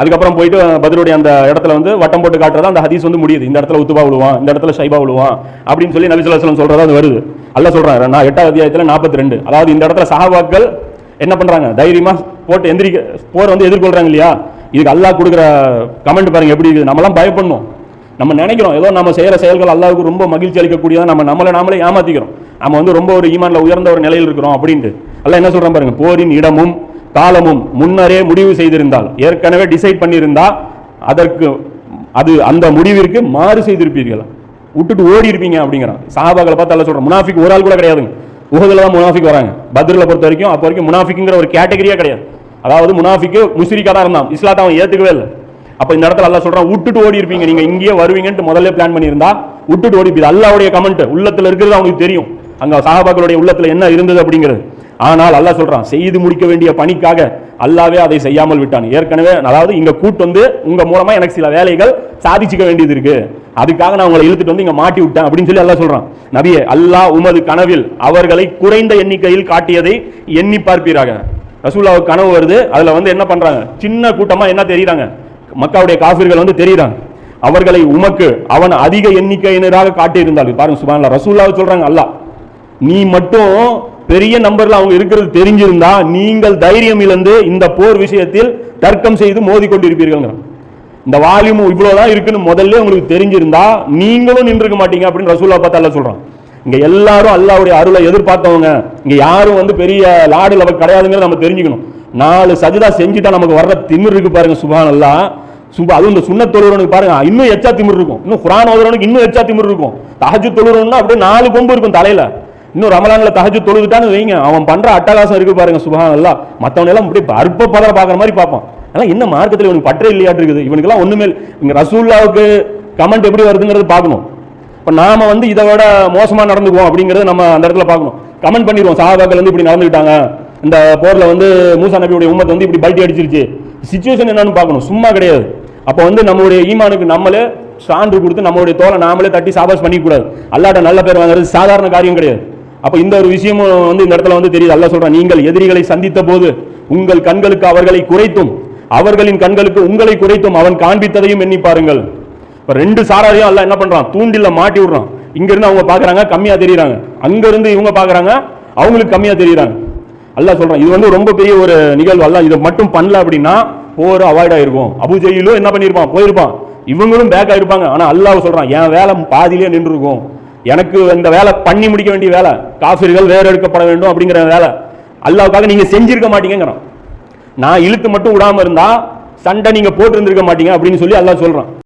அதுக்கப்புறம் போயிட்டு பதிலுடைய அந்த இடத்துல வந்து வட்டம் போட்டு காட்டுறதா அந்த ஹதீஸ் வந்து முடியுது. இந்த இடத்துல உத்துபா விழுவான் இந்த இடத்துல ஷைபா விழுவான் அப்படின்னு சொல்லி நபிசுல்லாஸ்லாம் சொல்றதா அது வருது. அல்ல சொல்றாங்க நான் எட்டாவது அத்தியாயத்தில் நாற்பத்தி ரெண்டு அதாவது இந்த இடத்துல சஹாபாக்கள் என்ன பண்றாங்க? தைரியமா போட்டு எந்திரிக்க போர் வந்து எதிர்கொள்றாங்க இல்லையா? இதுக்கு அல்லாஹ் கொடுக்குற கமெண்ட் பாருங்க எப்படி இருக்குது. நம்மளாம் பயப்படணும். நம்ம நினைக்கிறோம் ஏதோ நம்ம செய்கிற செயல்கள் அல்லாவுக்கு ரொம்ப மகிழ்ச்சி அளிக்கக்கூடியதான் நம்ம நம்மளை நாமளே ஏமாத்திக்கிறோம். நம்ம வந்து ரொம்ப ஒரு ஈமான்ல உயர்ந்த ஒரு நிலையில் இருக்கிறோம் அப்படின்ட்டு. அல்ல என்ன சொல்றான் பாருங்க? போரின் இடமும் காலமும் முன்னரே முடிவு செய்திருந்தால் ஏற்கனவே டிசைட் பண்ணியிருந்தால் அதற்கு அது அந்த முடிவிற்கு மாறு செய்திருப்பீர்கள்? விட்டுட்டு ஓடி இருப்பீங்க அப்படிங்கிறான். சாபாக்களை பார்த்து அல்ல சொல்கிறோம் முனாஃபிக் ஒரு ஆள் கூட கிடையாதுங்க. உகதில் தான் முனாஃபிக் வராங்க. பத்ரில் பொறுத்த வரைக்கும் அப்போ வரைக்கும் முனாஃபிக்குங்கிற ஒரு கேட்டகரியே கிடையாது. அதாவது முனாஃபிக்கு முஸ்ரிக்காக தான் இருந்தான். இஸ்லாத்தை அவன் ஏற்றுக்கவே இல்லை. அப்போ இந்த இடத்துல எல்லாம் சொல்கிறான் விட்டுட்டு ஓடி இருப்பீங்க நீங்கள் இங்கேயே வருவீங்கன்ட்டு முதல்ல பிளான் பண்ணியிருந்தா விட்டுட்டு ஓடி இருப்பீங்க அல்லாவுடைய கமெண்ட் உள்ளத்தில் இருக்கிறது அவங்களுக்கு தெரியும். அங்கே சஹாபாக்களுடைய உள்ளத்தில் என்ன இருந்தது அப்படிங்கிறது. ஆனால் அல்லாஹ் சொல்கிறான் செய்து முடிக்க வேண்டிய பணிக்காக அல்லாவே அதை செய்யாமல் விட்டான். ஏற்கனவே அதாவது இங்கே கூட்டு வந்து உங்கள் மூலமாக எனக்கு சில வேலைகள் சாதிச்சுக்க வேண்டியது இருக்கு. அதுக்காக நான் உங்களை இழுத்துட்டு வந்து இங்கே மாட்டி விட்டேன் அப்படின்னு சொல்லி அல்லாஹ் சொல்கிறான் நபியே அல்லாஹ் உமது கனவில் அவர்களை குறைந்த எண்ணிக்கையில் காட்டியதை எண்ணி பார்ப்பீராக. ரசூல்லாவுக்கு கனவு வருது அதில் வந்து என்ன பண்ணுறாங்க சின்ன கூட்டமாக என்ன தெரியுறாங்க? மக்காவுடைய காஃபிர்கள் வந்து தெரியுறாங்க. அவர்களை உமக்கு அவன் அதிக எண்ணிக்கையினராக காட்டியிருந்தாள் பாருங்க சுபான்ல ரசூல்லாவை சொல்கிறாங்க அல்லாஹ். நீ மட்டும் பெரிய நம்பர்ல அவங்க இருக்கிறது தெரிஞ்சிருந்தா நீங்கள் தைரியம் இழந்து இந்த போர் விஷயத்தில் தர்க்கம் செய்து மோதி கொண்டிருப்பீர்கள் இந்த வால்யூம் இவ்வளவுதான் இருக்குன்னு முதல்ல உங்களுக்கு தெரிஞ்சிருந்தா நீங்களும் நின்றுக்க மாட்டீங்க அப்படின்னு ரசூலா பார்த்து அல்ல சொல்றான். இங்க எல்லாரும் அல்லாவுடைய அருளை எதிர்பார்த்தவங்க இங்க யாரும் வந்து பெரிய லாடு லெவல் கிடையாதுங்கிறத நம்ம தெரிஞ்சுக்கணும். நாலு சஜிதா செஞ்சுட்டா நமக்கு வர்ற திமிர் இருக்கு பாருங்க சுபான் அல்லா சுபா அதுவும் இந்த சுண்ண தொழுறவனுக்கு பாருங்க இன்னும் எச்சா திமிர் இருக்கும். இன்னும் குரான் ஓதுறவனுக்கு இன்னும் எச்சா திமிர் இருக்கும். தஹஜு தொழுறவனா அப்படியே நாலு கொம்பு இருக்கும் தலையில. இன்னும் ரமலான்ல தகஜு தொழுதுட்டான்னு வைங்க. அவன் பண்ற அட்டகாசம் இருக்கு பாருங்க சுபஹான் எல்லாம் மற்றவன் எல்லாம் அப்படியே அற்ப பதற பாக்குற மாதிரி பார்ப்பான். அதெல்லாம் என்ன மார்க்கத்தில் இவனுக்கு பற்றே இல்லையாட்டு இருக்குது இவனுக்குலாம் ஒண்ணுமே இங்க ரசூல்லாவுக்கு கமெண்ட் எப்படி வருதுங்கிறது பார்க்கணும். இப்போ நாம வந்து இதை விட மோசமா நடந்துக்குவோம் அப்படிங்கறத நம்ம அந்த இடத்துல பார்க்கணும். கமெண்ட் பண்ணிடுவோம். சஹாபாக்கள் வந்து இப்படி நடந்துக்கிட்டாங்க. இந்த போர்ல வந்து மூசா நபியுடைய உம்மத்தை வந்து இப்படி பல்ட்டி அடிச்சிருச்சு. சுச்சுவேஷன் என்னன்னு பார்க்கணும். சும்மா கிடையாது. அப்போ வந்து நம்மளுடைய ஈமானுக்கு நம்மளே சான்று கொடுத்து நம்மளுடைய தோலை நாமளே தட்டி சாபாஸ் பண்ணிக்கூடாது அல்லாட்ட நல்ல பேர் வாங்குறது சாதாரண காரியம் கிடையாது. அப்போ இந்த ஒரு விஷயமும் வந்து இந்த இடத்துல வந்து தெரியுது. அல்ல சொல்கிறான் நீங்கள் எதிரிகளை சந்தித்த போது உங்கள் கண்களுக்கு அவர்களை குறைத்தும் அவர்களின் கண்களுக்கு உங்களை குறைத்தும் அவன் காண்பித்ததையும் எண்ணி பாருங்கள். இப்போ ரெண்டு சாராரையும் அல்ல என்ன பண்ணுறான் தூண்டில்ல மாட்டி விடுறான். இங்கேருந்து அவங்க பார்க்குறாங்க கம்மியாக தெரியுறாங்க. அங்கேருந்து இவங்க பார்க்குறாங்க அவங்களுக்கு கம்மியாக தெரியுறாங்க. அல்லாஹ் சொல்கிறான் இது வந்து ரொம்ப பெரிய ஒரு நிகழ்வு. அல்ல இதை மட்டும் பண்ணல அப்படின்னா போர் அவாய்ட் ஆயிருக்கும். அபுஜெயிலும் என்ன பண்ணியிருப்பான் போயிருப்பான். இவங்களும் பேக் ஆயிருப்பாங்க. ஆனால் அல்லாஹ் சொல்கிறான் என் வேலை பாதியிலே நின்றுருக்கும். எனக்கு இந்த வேலை பண்ணி முடிக்க வேண்டிய வேலை. காஃபிர்கள் வேற எடுக்கப்பட வேண்டும் அப்படிங்கிற வேலை. அல்லாவுக்காக நீங்க செஞ்சிருக்க மாட்டீங்கிறான் நான் இழுத்து மட்டும் விடாம இருந்தா சண்டை நீங்க போட்டிருந்திருக்க மாட்டீங்க அப்படின்னு சொல்லி அல்லா சொல்றான்.